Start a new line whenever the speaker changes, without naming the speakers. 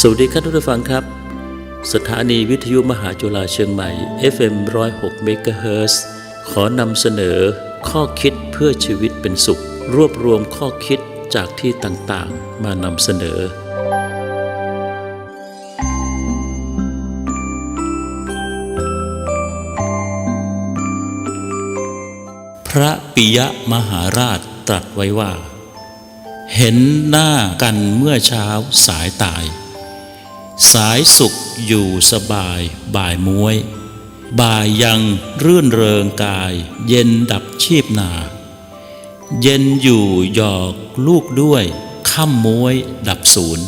สวัสดีครับทุกท่านฟังครับ สถานีวิทยุมหาจุฬาเชียงใหม่ FM 106 MHz ขอนำเสนอข้อคิดเพื่อชีวิตเป็นสุข รวบรวมข้อคิดจากที่ต่างๆ มานำเสนอ พระปิยมหาราชตรัสไว้ว่า เห็นหน้ากันเมื่อเช้าสายตาย สายสุขอยู่สบายบ่ายม้วย บ่ายยังรื่นเริงกาย เย็นดับชีพนา เย็นอยู่หยอกลูกด้วยค่ำม้วยดับศูนย์